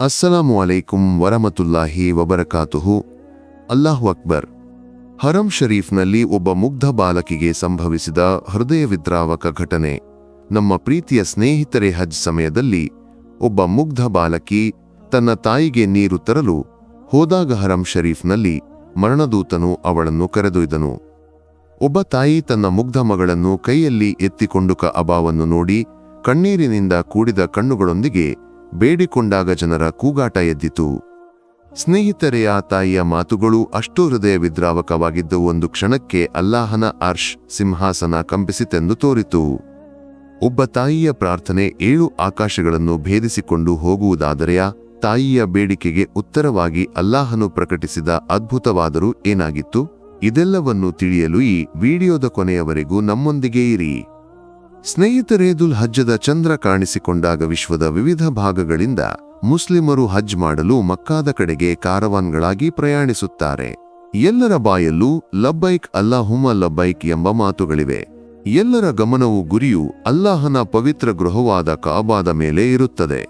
ಅಸ್ಸಲಾಮು ಅಲೈಕುಂ ವರಮತುಲ್ಲಾಹಿ ವಬರಕಾತುಹು. ಅಲ್ಲಾಹು ಅಕ್ಬರ್. ಹರಂ ಶರೀಫ್ನಲ್ಲಿ ಒಬ್ಬ ಮುಗ್ಧ ಬಾಲಕಿಗೆ ಸಂಭವಿಸಿದ ಹೃದಯ ವಿದ್ರಾವಕ ಘಟನೆ. ನಮ್ಮ ಪ್ರೀತಿಯ ಸ್ನೇಹಿತರೆ, ಹಜ್ ಸಮಯದಲ್ಲಿ ಒಬ್ಬ ಮುಗ್ಧ ಬಾಲಕಿ ತನ್ನ ತಾಯಿಗೆ ನೀರು ತರಲು ಹೋದಾಗ ಹರಂ ಶರೀಫ್ನಲ್ಲಿ ಮರಣದೂತನು ಅವಳನ್ನು ಕರೆದೊಯ್ದನು. ಒಬ್ಬ ತಾಯಿ ತನ್ನ ಮುಗ್ಧ ಮಗಳನ್ನು ಕೈಯಲ್ಲಿ ಎತ್ತಿಕೊಂಡುಕ ಅಭಾವವನ್ನು ನೋಡಿ ಕಣ್ಣೀರಿನಿಂದ ಕೂಡಿದ ಕಣ್ಣುಗಳೊಂದಿಗೆ ಬೇಡಿಕೊಂಡಾಗ ಜನರ ಕೂಗಾಟ ಎದ್ದಿತು. ಸ್ನೇಹಿತರೆಯ, ತಾಯಿಯ ಮಾತುಗಳು ಅಷ್ಟು ಹೃದಯ ವಿದ್ರಾವಕವಾಗಿದ್ದು ಒಂದು ಕ್ಷಣಕ್ಕೆ ಅಲ್ಲಾಹನ ಅರ್ಷ್ ಸಿಂಹಾಸನ ಕಂಪಿಸಿತೆಂದು ತೋರಿತು. ಒಬ್ಬ ತಾಯಿಯ ಪ್ರಾರ್ಥನೆ ಏಳು ಆಕಾಶಗಳನ್ನು ಭೇದಿಸಿಕೊಂಡು ಹೋಗುವುದಾದರೆಯ, ತಾಯಿಯ ಬೇಡಿಕೆಗೆ ಉತ್ತರವಾಗಿ ಅಲ್ಲಾಹನು ಪ್ರಕಟಿಸಿದ ಅದ್ಭುತವಾದರೂ ಏನಾಗಿತ್ತು? ಇದೆಲ್ಲವನ್ನು ತಿಳಿಯಲು ಈ ವಿಡಿಯೋದ ಕೊನೆಯವರೆಗೂ ನಮ್ಮೊಂದಿಗೆ ಇರಿ. ಸ್ನೇಹಿತರೇ ದುಲ್ ಹಜ್ಜದ ಚಂದ್ರ ಕಾಣಿಸಿಕೊಂಡಾಗ ವಿಶ್ವದ ವಿವಿಧ ಭಾಗಗಳಿಂದ ಮುಸ್ಲಿಮರು ಹಜ್ ಮಾಡಲು ಮಕ್ಕಾದ ಕಡೆಗೆ ಕಾರವಾನ್ಗಳಾಗಿ ಪ್ರಯಾಣಿಸುತ್ತಾರೆ. ಎಲ್ಲರ ಬಾಯಲ್ಲೂ ಲಬ್ಬೈಕ್ ಅಲ್ಲಾಹುಮ ಲಬ್ಬೈಕ್ ಎಂಬ ಮಾತುಗಳಿವೆ. ಎಲ್ಲರ ಗಮನವು ಗುರಿಯು ಅಲ್ಲಾಹನ ಪವಿತ್ರ ಗೃಹವಾದ ಕಾಬಾದ ಮೇಲೆ ಇರುತ್ತದೆ.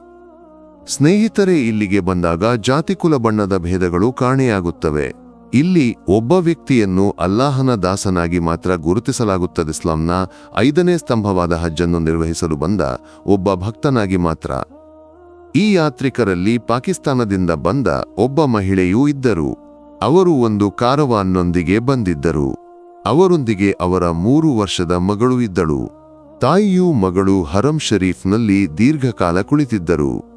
ಸ್ನೇಹಿತರೆ, ಇಲ್ಲಿಗೆ ಬಂದಾಗ ಜಾತಿಕುಲ ಬಣ್ಣದ ಭೇದಗಳು ಕಾಣೆಯಾಗುತ್ತವೆ. ಇಲ್ಲಿ ಒಬ್ಬ ವ್ಯಕ್ತಿಯನ್ನು ಅಲ್ಲಾಹನ ದಾಸನಾಗಿ ಮಾತ್ರ ಗುರುತಿಸಲಾಗುತ್ತದೆ. ಇಸ್ಲಾಂನ ಐದನೇ ಸ್ತಂಭವಾದ ಹಜ್ಜನ್ನು ನಿರ್ವಹಿಸಲು ಬಂದ ಒಬ್ಬ ಭಕ್ತನಾಗಿ ಮಾತ್ರ. ಈ ಯಾತ್ರಿಕರಲ್ಲಿ ಪಾಕಿಸ್ತಾನದಿಂದ ಬಂದ ಒಬ್ಬ ಮಹಿಳೆಯೂ ಇದ್ದರು. ಅವರು ಒಂದು ಕಾರವಾನ್ನೊಂದಿಗೆ ಬಂದಿದ್ದರು. ಅವರೊಂದಿಗೆ ಅವರ ಮೂರು ವರ್ಷದ ಮಗಳು ಇದ್ದಳು. ತಾಯಿಯೂ ಮಗಳು ಹರಂ ಶರೀಫ್ನಲ್ಲಿ ದೀರ್ಘಕಾಲ ಕುಳಿತಿದ್ದರು.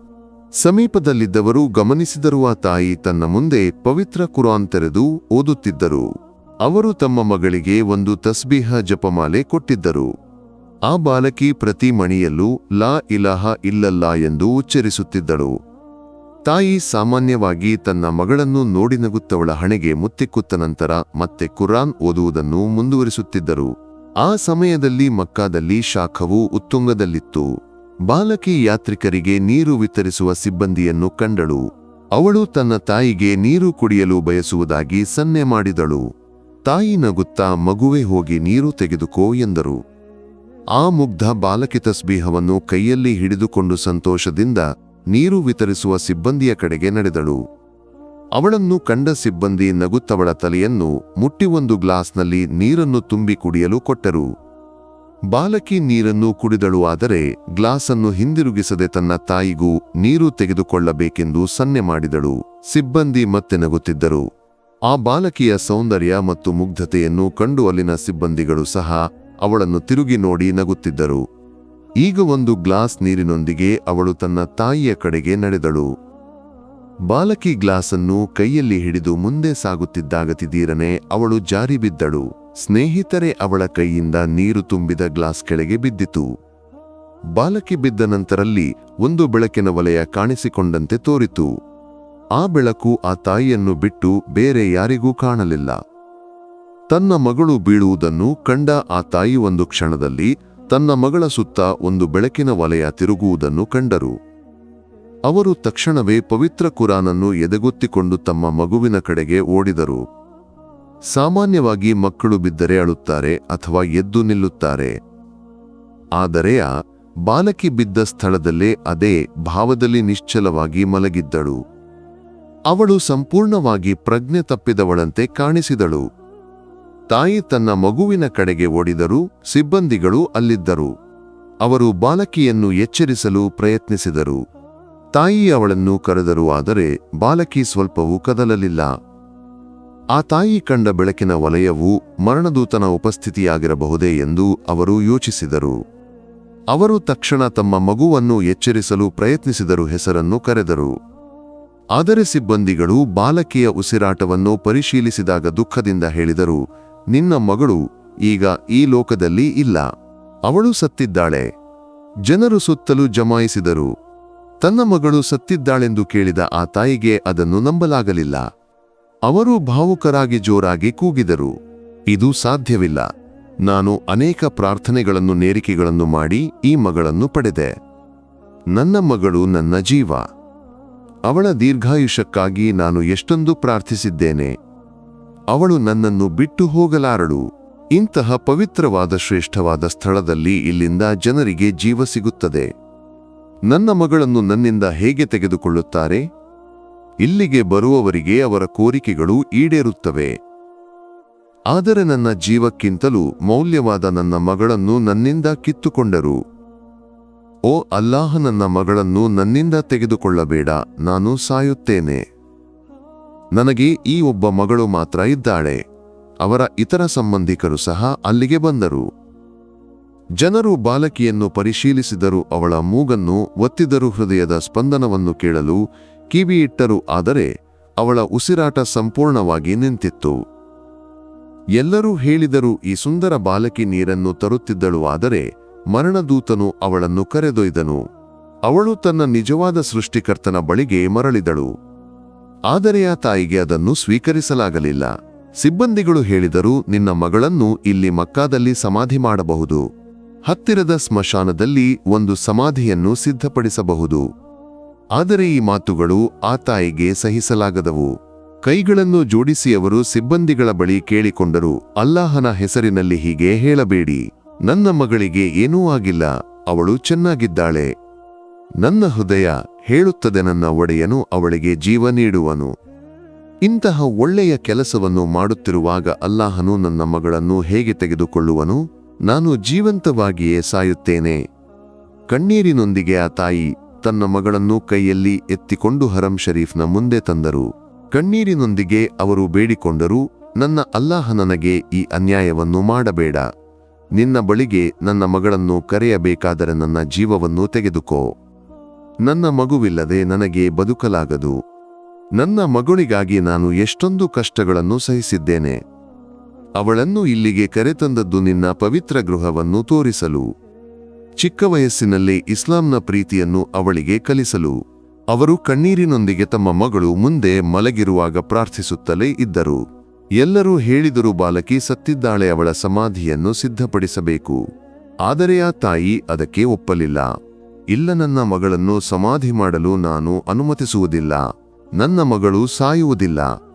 ಸಮೀಪದಲ್ಲಿದ್ದವರು ಗಮನಿಸಿದರು ಆ ತಾಯಿ ತನ್ನ ಮುಂದೆ ಪವಿತ್ರ ಕುರಾನ್ ತೆರೆದು ಓದುತ್ತಿದ್ದರು. ಅವರು ತಮ್ಮ ಮಗಳಿಗೆ ಒಂದು ತಸ್ಬೀಹ ಜಪಮಾಲೆ ಕೊಟ್ಟಿದ್ದರು. ಆ ಬಾಲಕಿ ಪ್ರತಿ ಮಣಿಯಲ್ಲೂ ಲಾ ಇಲಾಹ ಇಲ್ಲಲ್ಲ ಎಂದು ಉಚ್ಚರಿಸುತ್ತಿದ್ದಳು. ತಾಯಿ ಸಾಮಾನ್ಯವಾಗಿ ತನ್ನ ಮಗಳನ್ನು ನೋಡಿ ನಗುತ್ತವಳ ಹಣೆಗೆ ಮುತ್ತಿಕ್ಕುತ್ತ ನಂತರ ಮತ್ತೆ ಕುರಾನ್ ಓದುವುದನ್ನು ಮುಂದುವರಿಸುತ್ತಿದ್ದರು. ಆ ಸಮಯದಲ್ಲಿ ಮಕ್ಕಾದಲ್ಲಿ ಶಾಖವು ಉತ್ತುಂಗದಲ್ಲಿತ್ತು. ಬಾಲಕಿ ಯಾತ್ರಿಕರಿಗೆ ನೀರು ವಿತರಿಸುವ ಸಿಬ್ಬಂದಿಯನ್ನು ಕಂಡಳು. ಅವಳು ತನ್ನ ತಾಯಿಗೆ ನೀರು ಕುಡಿಯಲು ಬಯಸುವುದಾಗಿ ಸನ್ನೆ ಮಾಡಿದಳು. ತಾಯಿ ನಗುತ್ತಾ ಮಗುವೆ ಹೋಗಿ ನೀರು ತೆಗೆದುಕೋ ಎಂದರು. ಆ ಮುಗ್ಧ ಬಾಲಕಿ ತಸ್ಬೀಹವನ್ನು ಕೈಯಲ್ಲಿ ಹಿಡಿದುಕೊಂಡು ಸಂತೋಷದಿಂದ ನೀರು ವಿತರಿಸುವ ಸಿಬ್ಬಂದಿಯ ಕಡೆಗೆ ನಡೆದಳು. ಅವಳನ್ನು ಕಂಡ ಸಿಬ್ಬಂದಿ ನಗುತ್ತವಳ ತಲೆಯನ್ನು ಮುಟ್ಟಿ ಒಂದು ಗ್ಲಾಸ್ನಲ್ಲಿ ನೀರನ್ನು ತುಂಬಿ ಕುಡಿಯಲು ಕೊಟ್ಟರು. ಬಾಲಕಿ ನೀರನ್ನು ಕುಡಿದಳು ಆದರೆ ಗ್ಲಾಸನ್ನು ಹಿಂದಿರುಗಿಸದೆ ತನ್ನ ತಾಯಿಗೂ ನೀರು ತೆಗೆದುಕೊಳ್ಳಬೇಕೆಂದು ಸನ್ನೆ ಮಾಡಿದಳು. ಸಿಬ್ಬಂದಿ ಮತ್ತೆ ನಗುತ್ತಿದ್ದರು. ಆ ಬಾಲಕಿಯ ಸೌಂದರ್ಯ ಮತ್ತು ಮುಗ್ಧತೆಯನ್ನು ಕಂಡು ಅಲ್ಲಿನ ಸಿಬ್ಬಂದಿಗಳು ಸಹ ಅವಳನ್ನು ತಿರುಗಿ ನೋಡಿ ನಗುತ್ತಿದ್ದರು. ಈಗ ಒಂದು ಗ್ಲಾಸ್ ನೀರಿನೊಂದಿಗೆ ಅವಳು ತನ್ನ ತಾಯಿಯ ಕಡೆಗೆ ನಡೆದಳು. ಬಾಲಕಿ ಗ್ಲಾಸನ್ನು ಕೈಯಲ್ಲಿ ಹಿಡಿದು ಮುಂದೆ ಸಾಗುತ್ತಿದ್ದಾಗ ತಿದೀರನೆ ಅವಳು ಜಾರಿ ಬಿದ್ದಳು ಸ್ನೇಹಿತರೆ ಅವಳ ಕೈಯಿಂದ ನೀರು ತುಂಬಿದ ಗ್ಲಾಸ್ ಕೆಳಗೆ ಬಿದ್ದಿತು. ಬಾಲಕಿ ಬಿದ್ದ ನಂತರಲ್ಲಿ ಒಂದು ಬೆಳಕಿನ ವಲಯ ಕಾಣಿಸಿಕೊಂಡಂತೆ ತೋರಿತು. ಆ ಬೆಳಕು ಆ ತಾಯಿಯನ್ನು ಬಿಟ್ಟು ಬೇರೆ ಯಾರಿಗೂ ಕಾಣಲಿಲ್ಲ. ತನ್ನ ಮಗಳು ಬೀಳುವುದನ್ನು ಕಂಡ ಆ ತಾಯಿ ಒಂದು ಕ್ಷಣದಲ್ಲಿ ತನ್ನ ಮಗಳ ಸುತ್ತ ಒಂದು ಬೆಳಕಿನ ವಲಯ ತಿರುಗುವುದನ್ನು ಕಂಡರು. ಅವರು ತಕ್ಷಣವೇ ಪವಿತ್ರ ಕುರಾನನ್ನು ಎದೆಗೊತ್ತಿಕೊಂಡು ತಮ್ಮ ಮಗುವಿನ ಕಡೆಗೆ ಓಡಿದರು. ಸಾಮಾನ್ಯವಾಗಿ ಮಕ್ಕಳು ಬಿದ್ದರೆ ಅಳುತ್ತಾರೆ ಅಥವಾ ಎದ್ದು ನಿಲ್ಲುತ್ತಾರೆ. ಆದರೆ ಆ ಬಾಲಕಿ ಬಿದ್ದ ಸ್ಥಳದಲ್ಲೇ ಅದೇ ಭಾವದಲ್ಲಿ ನಿಶ್ಚಲವಾಗಿ ಮಲಗಿದ್ದಳು. ಅವಳು ಸಂಪೂರ್ಣವಾಗಿ ಪ್ರಜ್ಞೆ ತಪ್ಪಿದವಳಂತೆ ಕಾಣಿಸಿದಳು. ತಾಯಿ ತನ್ನ ಮಗುವಿನ ಕಡೆಗೆ ಓಡಿದರೂ ಸಿಬ್ಬಂದಿಗಳು ಅಲ್ಲಿದ್ದರು. ಅವರು ಬಾಲಕಿಯನ್ನು ಎಚ್ಚರಿಸಲು ಪ್ರಯತ್ನಿಸಿದರು. ತಾಯಿ ಅವಳನ್ನು ಕರೆದರು ಆದರೆ ಬಾಲಕಿ ಸ್ವಲ್ಪವೂ ಕದಲಲಿಲ್ಲ. ಆ ತಾಯಿ ಕಂಡ ಬೆಳಕಿನ ವಲಯವು ಮರಣದೂತನ ಉಪಸ್ಥಿತಿಯಾಗಿರಬಹುದೇ ಎಂದು ಅವರು ಯೋಚಿಸಿದರು. ಅವರು ತಕ್ಷಣ ತಮ್ಮ ಮಗುವನ್ನು ಎಚ್ಚರಿಸಲು ಪ್ರಯತ್ನಿಸಿದರು ಹೆಸರನ್ನು ಕರೆದರು. ಆದರೆ ಸಿಬ್ಬಂದಿಗಳು ಬಾಲಕಿಯ ಉಸಿರಾಟವನ್ನು ಪರಿಶೀಲಿಸಿದಾಗ ದುಃಖದಿಂದ ಹೇಳಿದರು, ನಿನ್ನ ಮಗಳು ಈಗ ಈ ಲೋಕದಲ್ಲಿ ಇಲ್ಲ. ಅವಳು ಸತ್ತಿದ್ದಾಳೆ. ಜನರು ಸುತ್ತಲೂ ಜಮಾಯಿಸಿದರು. ತನ್ನ ಮಗಳು ಸತ್ತಿದ್ದಾಳೆಂದು ಕೇಳಿದ ಆ ತಾಯಿಗೆ ಅದನ್ನು ನಂಬಲಾಗಲಿಲ್ಲ. ಅವರು ಭಾವುಕರಾಗಿ ಜೋರಾಗಿ ಕೂಗಿದರು. ಇದು ಸಾಧ್ಯವಿಲ್ಲ. ನಾನು ಅನೇಕ ಪ್ರಾರ್ಥನೆಗಳನ್ನು ನೇರಿಕೆಗಳನ್ನು ಮಾಡಿ ಈ ಮಗಳನ್ನು ಪಡೆದೆ. ನನ್ನ ಮಗಳು ನನ್ನ ಜೀವ. ಅವಳ ದೀರ್ಘಾಯುಷಕ್ಕಾಗಿ ನಾನು ಎಷ್ಟೊಂದು ಪ್ರಾರ್ಥಿಸಿದ್ದೇನೆ. ಅವಳು ನನ್ನನ್ನು ಬಿಟ್ಟು ಹೋಗಲಾರಳು. ಇಂತಹ ಪವಿತ್ರವಾದ ಶ್ರೇಷ್ಠವಾದ ಸ್ಥಳದಲ್ಲಿ ಇಲ್ಲಿಂದ ಜನರಿಗೆ ಜೀವ ಸಿಗುತ್ತದೆ. ನನ್ನ ಮಗಳನ್ನು ನನ್ನಿಂದ ಹೇಗೆ ತೆಗೆದುಕೊಳ್ಳುತ್ತಾರೆ? ಇಲ್ಲಿಗೆ ಬರುವವರಿಗೆ ಅವರ ಕೋರಿಕೆಗಳು ಈಡೇರುತ್ತವೆ. ಆದರೆ ನನ್ನ ಜೀವಕ್ಕಿಂತಲೂ ಮೌಲ್ಯವಾದ ನನ್ನ ಮಗಳನ್ನು ನನ್ನಿಂದ ಕಿತ್ತುಕೊಂಡರು. ಓ ಅಲ್ಲಾಹ, ನನ್ನ ಮಗಳನ್ನು ನನ್ನಿಂದ ತೆಗೆದುಕೊಳ್ಳಬೇಡ, ನಾನು ಸಾಯುತ್ತೇನೆ. ನನಗೆ ಈ ಒಬ್ಬ ಮಗಳು ಮಾತ್ರ ಇದ್ದಾಳೆ. ಅವರ ಇತರ ಸಂಬಂಧಿಕರು ಸಹ ಅಲ್ಲಿಗೆ ಬಂದರು. ಜನರು ಬಾಲಕಿಯನ್ನು ಪರಿಶೀಲಿಸಿದರು, ಅವಳ ಮೂಗನ್ನು ಒತ್ತಿದರು, ಹೃದಯದ ಸ್ಪಂದನವನ್ನು ಕೇಳಲು ಕಿವಿಯಿಟ್ಟರು, ಆದರೆ ಅವಳ ಉಸಿರಾಟ ಸಂಪೂರ್ಣವಾಗಿ ನಿಂತಿತ್ತು. ಎಲ್ಲರೂ ಹೇಳಿದರು, ಈ ಸುಂದರ ಬಾಲಕಿ ನೀರನ್ನು ತರುತ್ತಿದ್ದಳು, ಆದರೆ ಮರಣದೂತನು ಅವಳನ್ನು ಕರೆದೊಯ್ದನು. ಅವಳು ತನ್ನ ನಿಜವಾದ ಸೃಷ್ಟಿಕರ್ತನ ಬಳಿಗೆ ಮರಳಿದಳು. ಆದರೆ ಆ ತಾಯಿಗೆ ಅದನ್ನು ಸ್ವೀಕರಿಸಲಾಗಲಿಲ್ಲ. ಸಿಬ್ಬಂದಿಗಳು ಹೇಳಿದರು, ನಿನ್ನ ಮಗಳನ್ನು ಇಲ್ಲಿ ಮಕ್ಕಾದಲ್ಲಿ ಸಮಾಧಿ ಮಾಡಬಹುದು. ಹತ್ತಿರದ ಸ್ಮಶಾನದಲ್ಲಿ ಒಂದು ಸಮಾಧಿಯನ್ನು ಸಿದ್ಧಪಡಿಸಬಹುದು. ಆದರೆ ಈ ಮಾತುಗಳು ಆ ತಾಯಿಗೆ ಸಹಿಸಲಾಗದವು. ಕೈಗಳನ್ನು ಜೋಡಿಸಿ ಅವರು ಸಿಬ್ಬಂದಿಗಳ ಬಳಿ ಕೇಳಿಕೊಂಡರು, ಅಲ್ಲಾಹನ ಹೆಸರಿನಲ್ಲಿ ಹೀಗೆ ಹೇಳಬೇಡಿ. ನನ್ನ ಮಗಳಿಗೆ ಏನೂ ಆಗಿಲ್ಲ, ಅವಳು ಚೆನ್ನಾಗಿದ್ದಾಳೆ. ನನ್ನ ಹೃದಯ ಹೇಳುತ್ತದೆ, ನನ್ನ ಒಡೆಯನು ಅವಳಿಗೆ ಜೀವ ನೀಡುವನು. ಇಂತಹ ಒಳ್ಳೆಯ ಕೆಲಸವನ್ನು ಮಾಡುತ್ತಿರುವಾಗ ಅಲ್ಲಾಹನು ನನ್ನ ಮಗಳನ್ನು ಹೇಗೆ ತೆಗೆದುಕೊಳ್ಳುವನು? ನಾನು ಜೀವಂತವಾಗಿಯೇ ಸಾಯುತ್ತೇನೆ. ಕಣ್ಣೀರಿನೊಂದಿಗೆ ಆ ತಾಯಿ ತನ್ನ ಮಗಳನ್ನು ಕೈಯಲ್ಲಿ ಎತ್ತಿಕೊಂಡು ಹರಂ ಶರೀಫ್ನ ಮುಂದೆ ತಂದರು. ಕಣ್ಣೀರಿನೊಂದಿಗೆ ಅವರು ಬೇಡಿಕೊಂಡರು, ನನ್ನ ಅಲ್ಲಾಹ ನನಗೆ ಈ ಅನ್ಯಾಯವನ್ನು ಮಾಡಬೇಡ. ನಿನ್ನ ಬಳಿಗೆ ನನ್ನ ಮಗಳನ್ನು ಕರೆಯಬೇಕಾದರೆ ನನ್ನ ಜೀವವನ್ನು ತೆಗೆದುಕೋ. ನನ್ನ ಮಗುವಿಲ್ಲದೆ ನನಗೆ ಬದುಕಲಾಗದು. ನನ್ನ ಮಗಳಿಗಾಗಿ ನಾನು ಎಷ್ಟೊಂದು ಕಷ್ಟಗಳನ್ನು ಸಹಿಸಿದ್ದೇನೆ. ಅವಳನ್ನು ಇಲ್ಲಿಗೆ ಕರೆತಂದದ್ದು ನಿನ್ನ ಪವಿತ್ರ ಗೃಹವನ್ನು ತೋರಿಸಲು. ಚಿಕ್ಕ ವಯಸ್ಸಿನಲ್ಲಿ ಇಸ್ಲಾಂನ ಪ್ರೀತಿಯನ್ನು ಅವಳಿಗೆ ಕಲಿಸಲು. ಅವರು ಕಣ್ಣೀರಿನೊಂದಿಗೆ ತಮ್ಮ ಮಗಳು ಮುಂದೆ ಮಲಗಿರುವಾಗ ಪ್ರಾರ್ಥಿಸುತ್ತಲೇ ಇದ್ದರು. ಎಲ್ಲರೂ ಹೇಳಿದರು, ಬಾಲಕಿ, ಸತ್ತಿದ್ದಾಳೆ ಅವಳ ಸಮಾಧಿಯನ್ನು ಸಿದ್ಧಪಡಿಸಬೇಕು. ಆದರೆ ಆ ತಾಯಿ ಅದಕ್ಕೆ ಒಪ್ಪಲಿಲ್ಲ. ಇಲ್ಲ, ನನ್ನ ಮಗಳನ್ನು ಸಮಾಧಿ ಮಾಡಲು ನಾನು ಅನುಮತಿಸುವುದಿಲ್ಲ. ನನ್ನ ಮಗಳು ಸಾಯುವುದಿಲ್ಲ.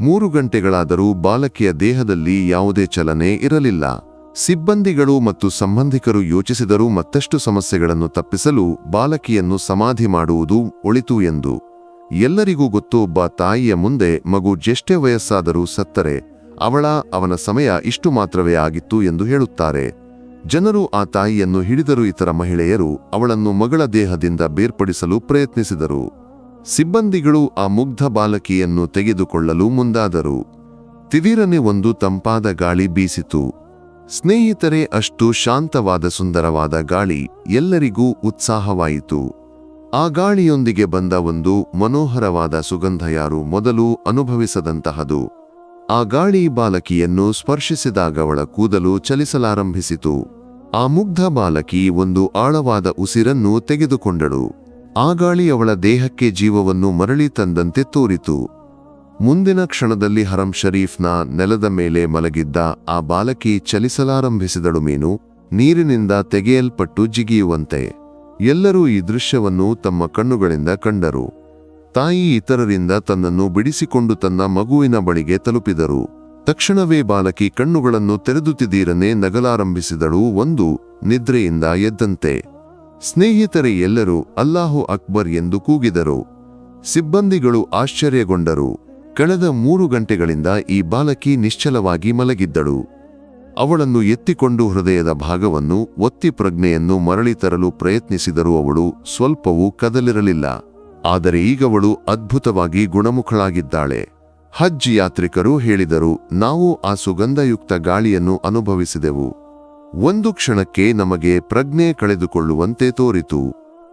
ಮೂರು ಗಂಟೆಗಳಾದರೂ ಬಾಲಕಿಯ ದೇಹದಲ್ಲಿ ಯಾವುದೇ ಚಲನೆ ಇರಲಿಲ್ಲ. ಸಿಬ್ಬಂದಿಗಳು ಮತ್ತು ಸಂಬಂಧಿಕರು ಯೋಚಿಸಿದರೂ ಮತ್ತಷ್ಟು ಸಮಸ್ಯೆಗಳನ್ನು ತಪ್ಪಿಸಲು ಬಾಲಕಿಯನ್ನು ಸಮಾಧಿ ಮಾಡುವುದು ಒಳಿತು ಎಂದು ಎಲ್ಲರಿಗೂ ಗೊತ್ತು. ಒಬ್ಬ ತಾಯಿಯ ಮುಂದೆ ಮಗು ಜೆಷ್ಟೇ ವಯಸ್ಸಾದರೂ ಸತ್ತರೆ, ಅವಳ, ಅವನ ಸಮಯ ಇಷ್ಟು ಮಾತ್ರವೇ ಆಗಿತ್ತು ಎಂದು ಹೇಳುತ್ತಾರೆ. ಜನರು ಆ ತಾಯಿಯನ್ನು ಹಿಡಿದರು ಇತರ ಮಹಿಳೆಯರು ಅವಳನ್ನು ಮಗಳ ದೇಹದಿಂದ ಬೇರ್ಪಡಿಸಲು ಪ್ರಯತ್ನಿಸಿದರು. ಸಿಬ್ಬಂದಿಗಳು ಆ ಮುಗ್ಧ ಬಾಲಕಿಯನ್ನು ತೆಗೆದುಕೊಳ್ಳಲು ಮುಂದಾದರು. ತಿವಿರನೆ ಒಂದು ತಂಪಾದ ಗಾಳಿ ಬೀಸಿತು. ಸ್ನೇಹಿತರೆ, ಅಷ್ಟು ಶಾಂತವಾದ ಸುಂದರವಾದ ಗಾಳಿ ಎಲ್ಲರಿಗೂ ಉತ್ಸಾಹವಾಯಿತು. ಆ ಗಾಳಿಯೊಂದಿಗೆ ಬಂದ ಒಂದು ಮನೋಹರವಾದ ಸುಗಂಧ ಯಾರು ಮೊದಲು ಅನುಭವಿಸದಂತಹದು. ಆ ಗಾಳಿ ಬಾಲಕಿಯನ್ನು ಸ್ಪರ್ಶಿಸಿದಾಗ ಅವಳ ಕೂದಲು ಚಲಿಸಲಾರಂಭಿಸಿತು. ಆ ಮುಗ್ಧ ಬಾಲಕಿ ಒಂದು ಆಳವಾದ ಉಸಿರನ್ನು ತೆಗೆದುಕೊಂಡಳು. ಆ ಗಾಳಿ ಅವಳ ದೇಹಕ್ಕೆ ಜೀವವನ್ನು ಮರಳಿ ತಂದಂತೆ ತೋರಿತು. ಮುಂದಿನ ಕ್ಷಣದಲ್ಲಿ ಹರಂ ಶರೀಫ್ನ ನೆಲದ ಮೇಲೆ ಮಲಗಿದ್ದ ಆ ಬಾಲಕಿ ಚಲಿಸಲಾರಂಭಿಸಿದಳು ಮೀನು, ನೀರಿನಿಂದ ತೆಗೆಯಲ್ಪಟ್ಟು ಜಿಗಿಯುವಂತೆ. ಎಲ್ಲರೂ ಈ ದೃಶ್ಯವನ್ನು ತಮ್ಮ ಕಣ್ಣುಗಳಿಂದ ಕಂಡರು. ತಾಯಿ ಇತರರಿಂದ ತನ್ನನ್ನು ಬಿಡಿಸಿಕೊಂಡು ತನ್ನ ಮಗುವಿನ ಬಳಿಗೆ ತಲುಪಿದರು. ತಕ್ಷಣವೇ ಬಾಲಕಿ ಕಣ್ಣುಗಳನ್ನು ತೆರೆದುತ್ತಿದ್ದೀರನೆ ನಗಲಾರಂಭಿಸಿದಳು ಒಂದು ನಿದ್ರೆಯಿಂದ ಎದ್ದಂತೆ. ಸ್ನೇಹಿತರೆ ಎಲ್ಲರೂ ಅಲ್ಲಾಹು ಅಕ್ಬರ್ ಎಂದು ಕೂಗಿದರು. ಸಿಬ್ಬಂದಿಗಳು ಆಶ್ಚರ್ಯಗೊಂಡರು. ಕಳೆದ ಮೂರು ಗಂಟೆಗಳಿಂದ ಈ ಬಾಲಕಿ ನಿಶ್ಚಲವಾಗಿ ಮಲಗಿದ್ದಳು. ಅವಳನ್ನು ಎತ್ತಿಕೊಂಡು ಹೃದಯದ ಭಾಗವನ್ನು, ಒತ್ತಿ ಪ್ರಜ್ಞೆಯನ್ನು ಮರಳಿ ತರಲು ಪ್ರಯತ್ನಿಸಿದರೂ ಅವಳು ಸ್ವಲ್ಪವೂ ಕದಲಿರಲಿಲ್ಲ. ಆದರೆ ಈಗವಳು ಅದ್ಭುತವಾಗಿ ಗುಣಮುಖಳಾಗಿದ್ದಾಳೆ. ಹಜ್ ಯಾತ್ರಿಕರು ಹೇಳಿದರು, ನಾವು ಆ ಸುಗಂಧಯುಕ್ತ ಗಾಳಿಯನ್ನು ಅನುಭವಿಸಿದೆವು. ಒಂದು ಕ್ಷಣಕ್ಕೆ ನಮಗೆ ಪ್ರಜ್ಞೆ ಕಳೆದುಕೊಳ್ಳುವಂತೆ ತೋರಿತು.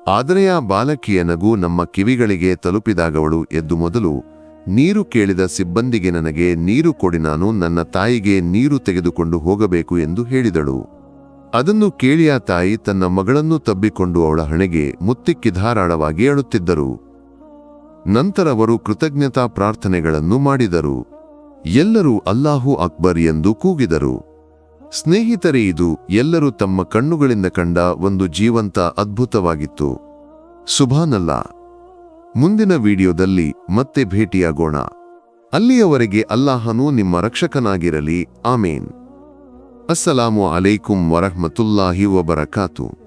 ಆದರೆ ಆ ಬಾಲಕಿಯ ನಗು ನಮ್ಮ ಕಿವಿಗಳಿಗೆ ತಲುಪಿದಾಗವಳು ಎದ್ದು ಮೊದಲು ನೀರು ಕೇಳಿದ ಸಿಬ್ಬಂದಿಗೆ ನನಗೆ ನೀರು ಕೊಡಿ, ನಾನು ನನ್ನ ತಾಯಿಗೆ ನೀರು ತೆಗೆದುಕೊಂಡು ಹೋಗಬೇಕು ಎಂದು ಹೇಳಿದಳು. ಅದನ್ನು ಕೇಳಿಯ ತಾಯಿ ತನ್ನ ಮಗಳನ್ನು ತಬ್ಬಿಕೊಂಡು ಅವಳ ಹಣೆಗೆ ಮುತ್ತಿಕ್ಕಿ ಧಾರಾಳವಾಗಿ ಅಳುತ್ತಿದ್ದರು. ನಂತರ ಅವರು ಕೃತಜ್ಞತಾ ಪ್ರಾರ್ಥನೆಗಳನ್ನು ಮಾಡಿದರು. ಎಲ್ಲರೂ ಅಲ್ಲಾಹು ಅಕ್ಬರ್ ಎಂದು ಕೂಗಿದರು. ಸ್ನೇಹಿತರೇ, ಇದು ಎಲ್ಲರೂ ತಮ್ಮ ಕಣ್ಣುಗಳಿಂದ ಕಂಡ ಒಂದು ಜೀವಂತ ಅದ್ಭುತವಾಗಿತ್ತು. ಸುಭಾನಲ್ಲ ಮುಂದಿನ ವಿಡಿಯೋದಲ್ಲಿ ಮತ್ತೆ ಭೇಟಿಯಾಗೋಣ. ಅಲ್ಲಿಯವರೆಗೆ ಅಲ್ಲಾಹನು ನಿಮ್ಮ ರಕ್ಷಕನಾಗಿರಲಿ. ಆಮೇನ್. ಅಸ್ಸಲಾಮು ಅಲೈಕುಂ ವರಹಮತುಲ್ಲಾಹಿ ವಬರಕಾತು.